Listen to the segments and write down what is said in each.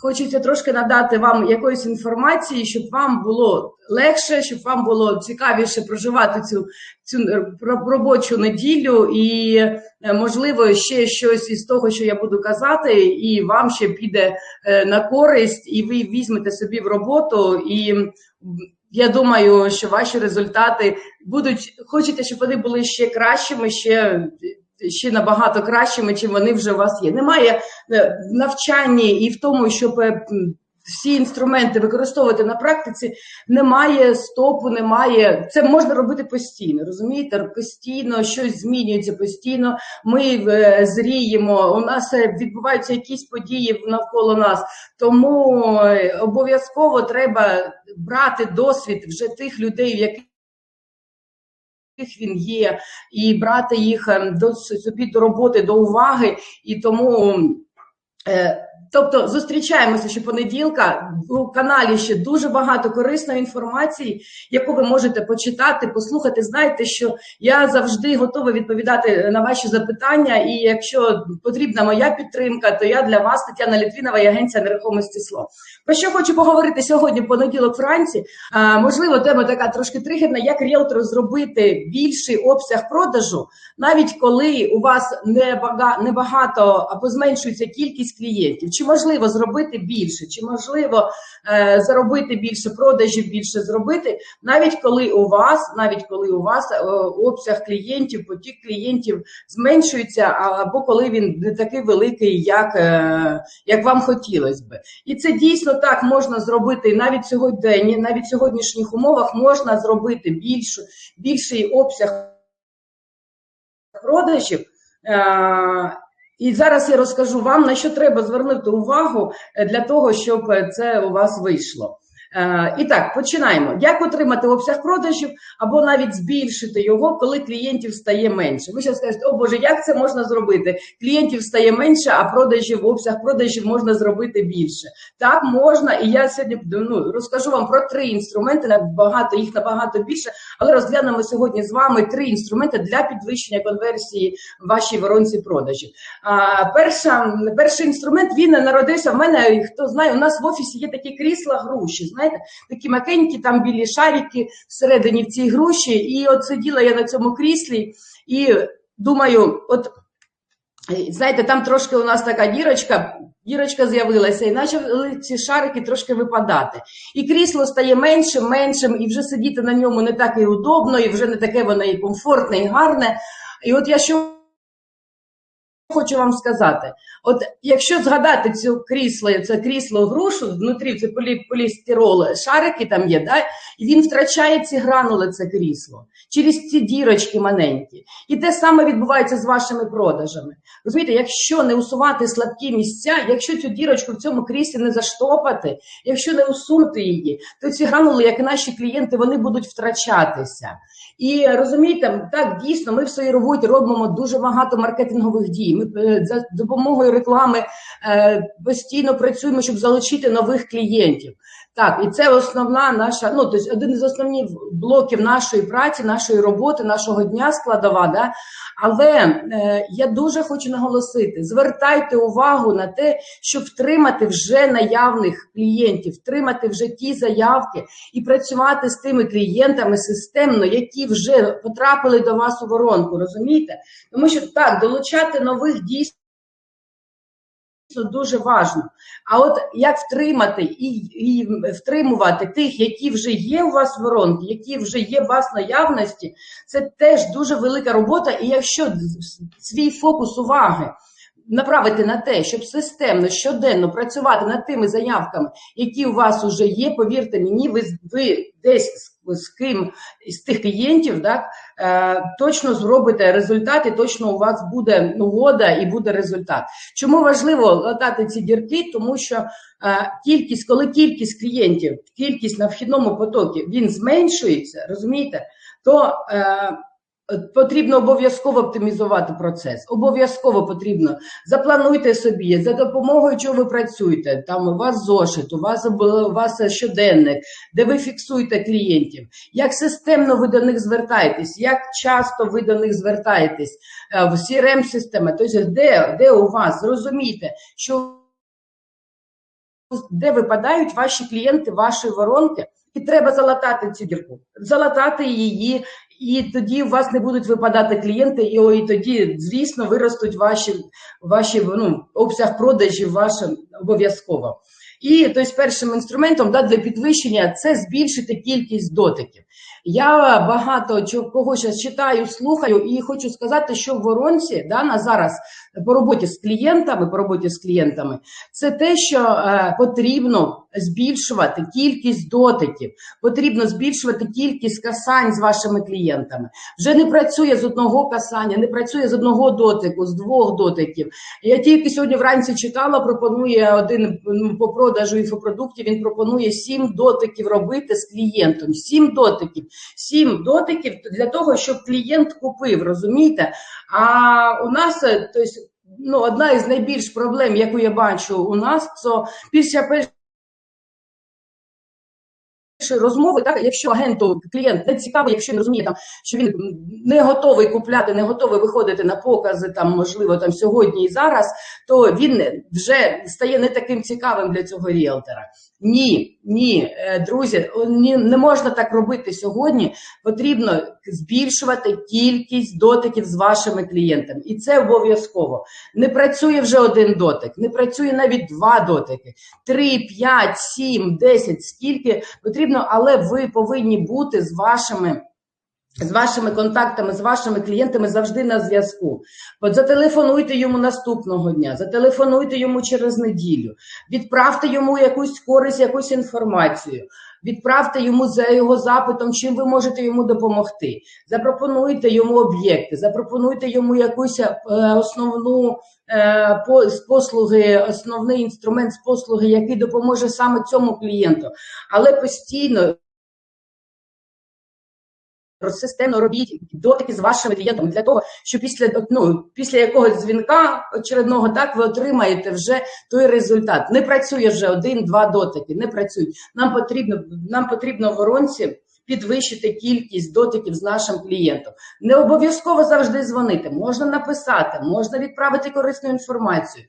Хочеться трошки надати вам якоїсь інформації, щоб вам було легше, щоб вам було цікавіше проживати цю цю робочу неділю, і е, можливо ще щось із того, що я буду казати, і вам ще піде е, на користь, і ви візьмете собі в роботу. І я думаю, що ваші результати будуть. Хочете, щоб вони були ще кращими, ще ще набагато кращими, чим вони вже у вас є. Немає е, навчання і в тому, щоб е, всі інструменти використовувати на практиці, немає стопу, немає. Це можна робити постійно. Розумієте? Постійно щось змінюється постійно. Ми е, зріємо. У нас відбуваються якісь події навколо нас, тому обов'язково треба брати досвід вже тих людей, які він є, і брати їх ем, до собі до роботи, до уваги, і тому. Тобто зустрічаємося щопонеділка. У каналі ще дуже багато корисної інформації, яку ви можете почитати, послухати. Знаєте, що я завжди готова відповідати на ваші запитання. І якщо потрібна моя підтримка, то я для вас Тетяна Літвінова і агенція нерухомості СЛО. Про що хочу поговорити сьогодні, понеділок вранці. Можливо, тема така трошки тригерна, як ріелтору зробити більший обсяг продажу, навіть коли у вас небагато або зменшується кількість клієнтів. Чи можливо зробити більше, чи можливо е, заробити більше, продажів більше зробити, навіть коли у вас, навіть коли у вас е, обсяг клієнтів, потік клієнтів зменшується, або коли він не такий великий, як е, як вам хотілося би. І це дійсно так можна зробити навіть сьогодні, навіть в сьогоднішніх умовах можна зробити більшу, більший обсяг продажів. Е, і зараз я розкажу вам, на що треба звернути увагу е, для того, щоб е, це у вас вийшло. Е, і так, починаємо. Як отримати обсяг продажів або навіть збільшити його, коли клієнтів стає менше? Ви зараз скажете, о Боже, як це можна зробити? Клієнтів стає менше, а продажів, обсяг продажів можна зробити більше. Так можна, і я сьогодні ну, розкажу вам про три інструменти. Набагато їх набагато більше, але розглянемо сьогодні з вами три інструменти для підвищення конверсії вашій воронці продажів. А, перша, Перший інструмент він народився в мене. Хто знає, у нас в офісі є такі крісла груші знаєте, такі макенькі, там білі шарики всередині в цій груші. І от сиділа я на цьому кріслі і думаю, от знаєте, там трошки у нас така дірочка. Дірочка з'явилася, і почали ці шарики трошки випадати. І крісло стає меншим, меншим, і вже сидіти на ньому не так і удобно, і вже не таке воно і комфортне, і гарне. І от я що хочу вам сказати: от якщо згадати цю крісло, це крісло грушу, внутрі це полі, полістирол, шарики там є, да? і він втрачає ці гранули, це крісло через ці дірочки маленькі. І те саме відбувається з вашими продажами. Розумієте, якщо не усувати слабкі місця, якщо цю дірочку в цьому кріслі не заштопати, якщо не усунути її, то ці гранули, як і наші клієнти, вони будуть втрачатися. І розумієте, так дійсно ми в своїй роботі робимо дуже багато маркетингових дій. Ми е, за допомогою реклами е, постійно працюємо, щоб залучити нових клієнтів. Так, і це основна наша, ну тобто один із основних блоків нашої праці, нашої роботи, нашого дня складова. Да? Але е, я дуже хочу наголосити: звертайте увагу на те, щоб втримати вже наявних клієнтів, втримати вже ті заявки і працювати з тими клієнтами системно, які вже потрапили до вас у воронку. Розумієте? Тому що так, долучати нових дійсно дуже важно. А от як втримати і і втримувати тих, які вже є у вас воронки, які вже є у вас наявності, це теж дуже велика робота. І якщо свій фокус уваги направити на те, щоб системно щоденно працювати над тими заявками, які у вас вже є, повірте мені, ви ви десь з ким з тих клієнтів так, е, точно зробите результат, і точно у вас буде угода і буде результат. Чому важливо латати ці дірки? Тому що е, кількість, коли кількість клієнтів, кількість на вхідному потокі він зменшується, розумієте, то е, Потрібно обов'язково оптимізувати процес. Обов'язково потрібно заплануйте собі за допомогою чого ви працюєте. Там у вас зошит, у вас у вас щоденник, де ви фіксуєте клієнтів. Як системно ви до них звертаєтесь, як часто ви до них звертаєтесь е, в crm ем системи тобто де, де у вас зрозумійте, що де випадають ваші клієнти, ваші воронки, і треба залатати цю дірку, залатати її, і тоді у вас не будуть випадати клієнти, і, і тоді, звісно, виростуть ваші, ваші ну, обсяг продажів вашим обов'язково. І тобто, першим інструментом да, для підвищення це збільшити кількість дотиків. Я багато кого зараз читаю, слухаю, і хочу сказати, що в воронці да, на зараз по роботі з клієнтами, по роботі з клієнтами, це те, що е, потрібно збільшувати кількість дотиків, потрібно збільшувати кількість касань з вашими клієнтами. Вже не працює з одного касання, не працює з одного дотику, з двох дотиків. Я тільки сьогодні вранці читала, пропонує один ну, по продажу інфопродуктів. Він пропонує сім дотиків робити з клієнтом. Сім дотиків, сім дотиків для того, щоб клієнт купив. Розумієте? А у нас тобто, ну, одна із найбільш проблем, яку я бачу у нас, це після першого розмови, так якщо агенту клієнт не цікавий, якщо він розуміє, там що він не готовий купляти, не готовий виходити на покази, там можливо там сьогодні і зараз, то він вже стає не таким цікавим для цього ріелтора. Ні, ні, е, друзі, ні, не можна так робити сьогодні. Потрібно збільшувати кількість дотиків з вашими клієнтами, і це обов'язково. Не працює вже один дотик, не працює навіть два дотики, три, п'ять, сім, десять, скільки потрібно, але ви повинні бути з вашими. З вашими контактами, з вашими клієнтами завжди на зв'язку. От зателефонуйте йому наступного дня, зателефонуйте йому через неділю, відправте йому якусь користь, якусь інформацію, відправте йому за його запитом, чим ви можете йому допомогти. Запропонуйте йому об'єкти, запропонуйте йому якусь е, основну е, послуги, основний інструмент з послуги, який допоможе саме цьому клієнту, але постійно. Системно робіть дотики з вашими клієнтами для того, що після ну, після якогось дзвінка очередного так ви отримаєте вже той результат. Не працює вже один-два дотики, не працюють. Нам потрібно нам потрібно воронці підвищити кількість дотиків з нашим клієнтом. Не обов'язково завжди дзвонити, можна написати, можна відправити корисну інформацію.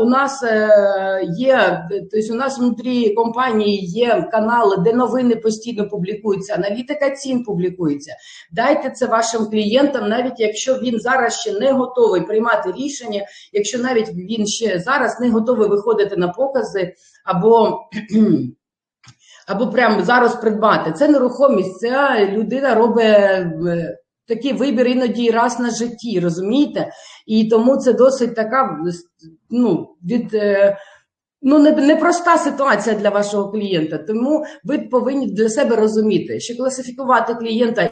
У нас е, є тобто у нас внутрі компанії є канали, де новини постійно публікуються, аналітика цін публікується. Дайте це вашим клієнтам, навіть якщо він зараз ще не готовий приймати рішення, якщо навіть він ще зараз не готовий виходити на покази або або прямо зараз придбати. Це нерухомість, ця людина робить е, такий вибір іноді раз на житті, розумієте? І тому це досить така ну, від. Е, ну, непроста ситуація для вашого клієнта, тому ви повинні для себе розуміти, що класифікувати клієнта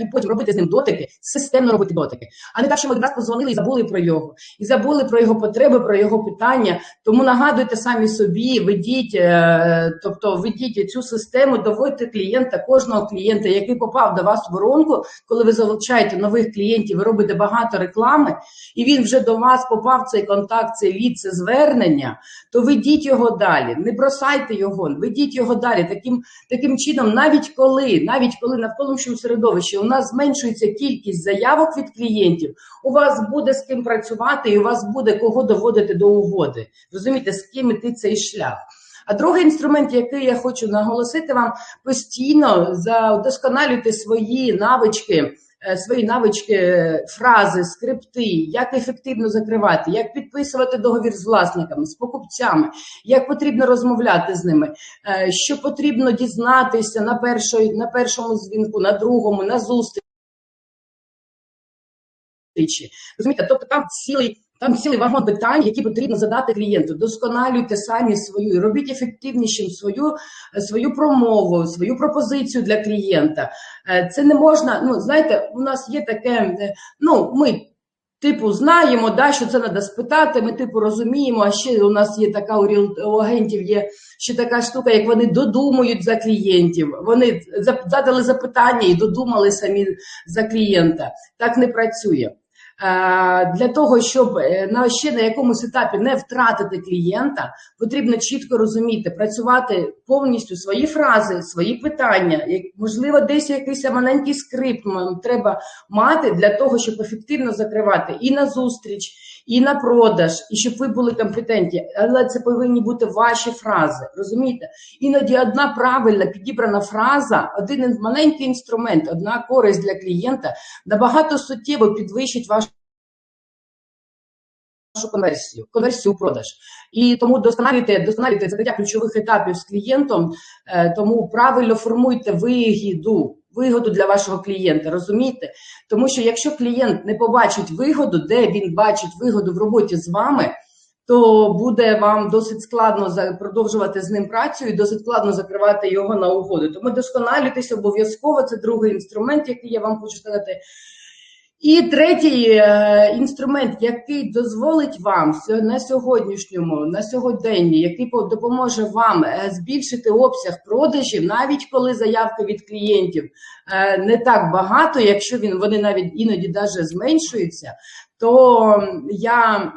і потім робити з ним дотики, системно робити дотики. А не так, що ми раз позвонили і забули про його, і забули про його потреби, про його питання. Тому нагадуйте самі собі, ведіть, е, тобто ведіть цю систему, доводьте клієнта, кожного клієнта, який попав до вас в воронку, коли ви залучаєте нових клієнтів, ви робите багато реклами, і він вже до вас попав цей контакт, цей лід, це звернення, то ведіть його далі, не бросайте його, ведіть його далі. Таким таким чином, навіть коли, навіть коли навколишньому середовищі у нас зменшується кількість заявок від клієнтів, у вас буде з ким працювати, і у вас буде кого доводити до угоди. Розумієте, з ким іти цей шлях. А другий інструмент, який я хочу наголосити вам, постійно задосконалюйте свої навички. Е, свої навички, фрази, скрипти, як ефективно закривати, як підписувати договір з власниками, з покупцями, як потрібно розмовляти з ними, е, що потрібно дізнатися на першої, на першому дзвінку, на другому, на зустрічі. Розумієте, тобто там цілий. Там цілий вагон питань, які потрібно задати клієнту. Досконалюйте самі свою, робіть ефективнішим свою свою промову, свою пропозицію для клієнта. Е, це не можна. Ну знаєте, у нас є таке. Е, ну ми. Типу, знаємо, да, що це треба спитати. Ми типу розуміємо. А ще у нас є така у агентів, є ще така штука, як вони додумують за клієнтів. Вони задали запитання і додумали самі за клієнта. Так не працює. Е, для того, щоб е, на ще на якомусь етапі не втратити клієнта, потрібно чітко розуміти, працювати повністю свої фрази, свої питання. Можливо, десь якийсь маленький скрипт треба мати для того, щоб ефективно закривати і на зустріч, і на продаж, і щоб ви були компетентні. Але це повинні бути ваші фрази. Розумієте? Іноді одна правильна підібрана фраза, один маленький інструмент, одна користь для клієнта набагато суттєво підвищить вашу вашу конверсію, конверсію продаж. І тому досконалюйте, досконалюйте закриття ключових етапів з клієнтом, е, тому правильно формуйте вигіду, вигоду для вашого клієнта, розумієте? Тому що якщо клієнт не побачить вигоду, де він бачить вигоду в роботі з вами, то буде вам досить складно продовжувати з ним працю і досить складно закривати його на угоду. Тому досконалюйтесь обов'язково. Це другий інструмент, який я вам хочу сказати. І третій е, інструмент, який дозволить вам на сьогоднішньому, на сьогоденні, який по- допоможе вам е, збільшити обсяг продажів, навіть коли заявки від клієнтів е, не так багато, якщо він вони навіть іноді даже зменшуються, то я.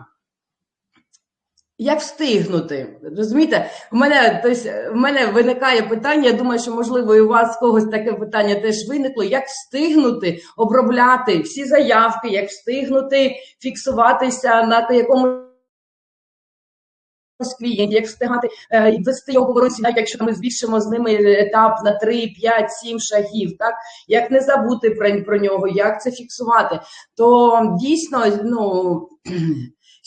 Як встигнути? Розумієте, у мене тобто, в мене виникає питання. Я думаю, що можливо і у вас когось таке питання теж виникло. Як встигнути обробляти всі заявки, як встигнути фіксуватися на те, якому клієнт, як встигати е, вести його навіть якщо ми збільшимо з ними етап на 3, 5, 7 шагів, так як не забути про, про нього, як це фіксувати, то дійсно ну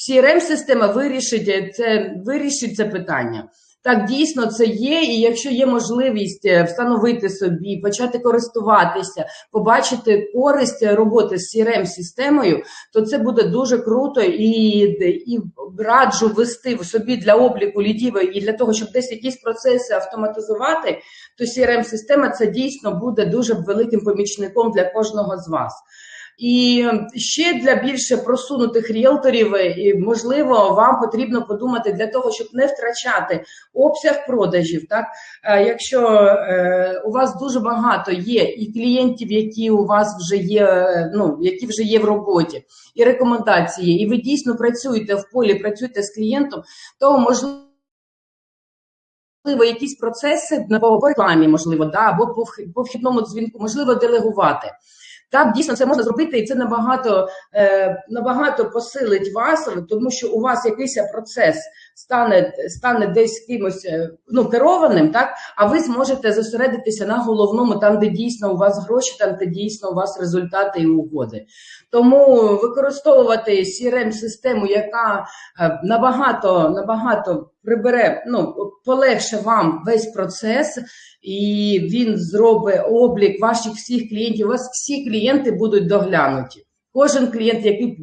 crm система вирішить це, вирішить це питання. Так, дійсно, це є, і якщо є можливість е, встановити собі, почати користуватися, побачити користь роботи з crm системою то це буде дуже круто і, і раджу ввести в собі для обліку лідів і для того, щоб десь якісь процеси автоматизувати, то crm система це дійсно буде дуже великим помічником для кожного з вас. І ще для більше просунутих ріелторів, можливо, вам потрібно подумати для того, щоб не втрачати обсяг продажів. Так, Е, якщо е, у вас дуже багато є і клієнтів, які у вас вже є, е, ну які вже є в роботі, і рекомендації, і ви дійсно працюєте в полі, працюєте з клієнтом, то можливо. Можливо, якісь процеси по рекламі, можливо, да, або по вхідному дзвінку, можливо, делегувати. Так, дійсно, це можна зробити, і це набагато, е, набагато посилить вас, тому що у вас якийсь процес стане, стане десь кимось е, ну, керованим, так, а ви зможете зосередитися на головному, там, де дійсно у вас гроші, там, де дійсно у вас результати і угоди. Тому використовувати CRM-систему, яка е, набагато, набагато прибере, ну, полегше вам весь процес, і він зробить облік ваших всіх клієнтів. У вас всі клієнти будуть доглянуті. Кожен клієнт, який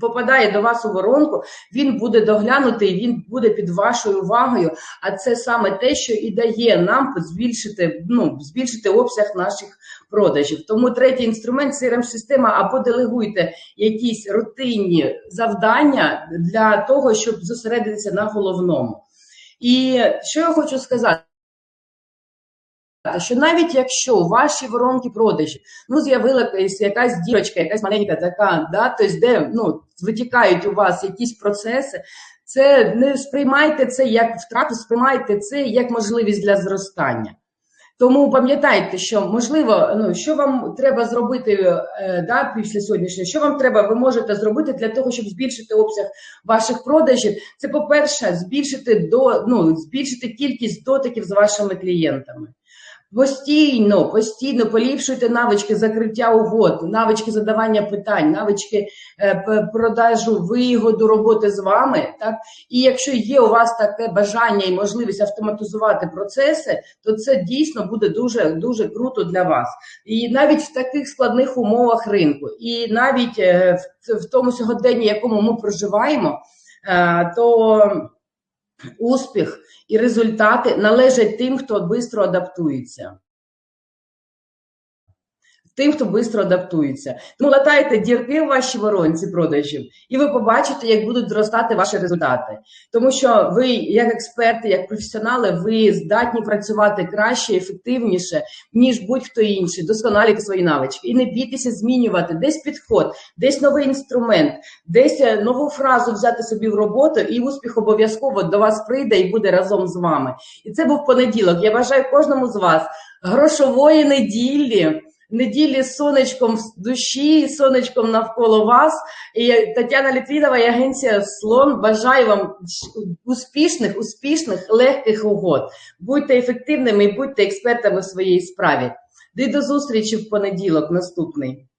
попадає до вас у воронку, він буде доглянутий, він буде під вашою увагою. А це саме те, що і дає нам збільшити, ну, збільшити обсяг наших продажів. Тому третій інструмент crm система або делегуйте якісь рутинні завдання для того, щоб зосередитися на головному. І що я хочу сказати? Що навіть якщо ваші воронки продажі ну з'явилася якась дірочка, якась маленька така, да, тобто де ну, витікають у вас якісь процеси, це не сприймайте це як втрату, сприймайте це як можливість для зростання. Тому пам'ятайте, що можливо, ну що вам треба зробити е, да, після сьогоднішнього, що вам треба, ви можете зробити для того, щоб збільшити обсяг ваших продажів. Це по-перше, збільшити до ну збільшити кількість дотиків з вашими клієнтами. Постійно, постійно поліпшуйте навички закриття угод, навички задавання питань, навички е, продажу вигоду роботи з вами. Так і якщо є у вас таке бажання і можливість автоматизувати процеси, то це дійсно буде дуже дуже круто для вас. І навіть в таких складних умовах ринку, і навіть е, в, тому сьогоденні, якому ми проживаємо, е, то успіх і результати належать тим, хто швидко адаптується. Тим, хто швидко адаптується. Тому латайте дірки в вашій воронці продажів, і ви побачите, як будуть зростати ваші результати. Тому що ви, як експерти, як професіонали, ви здатні працювати краще, ефективніше, ніж будь-хто інший, досконалюйте свої навички. І не бійтеся змінювати десь підход, десь новий інструмент, десь е, нову фразу взяти собі в роботу, і успіх обов'язково до вас прийде і буде разом з вами. І це був понеділок. Я бажаю кожному з вас грошової неділі неділі з сонечком в душі, сонечком навколо вас. І Тетяна Літвінова і агенція Слон бажаю вам успішних, успішних, легких угод. Будьте ефективними і будьте експертами в своїй справі. І до зустрічі в понеділок наступний.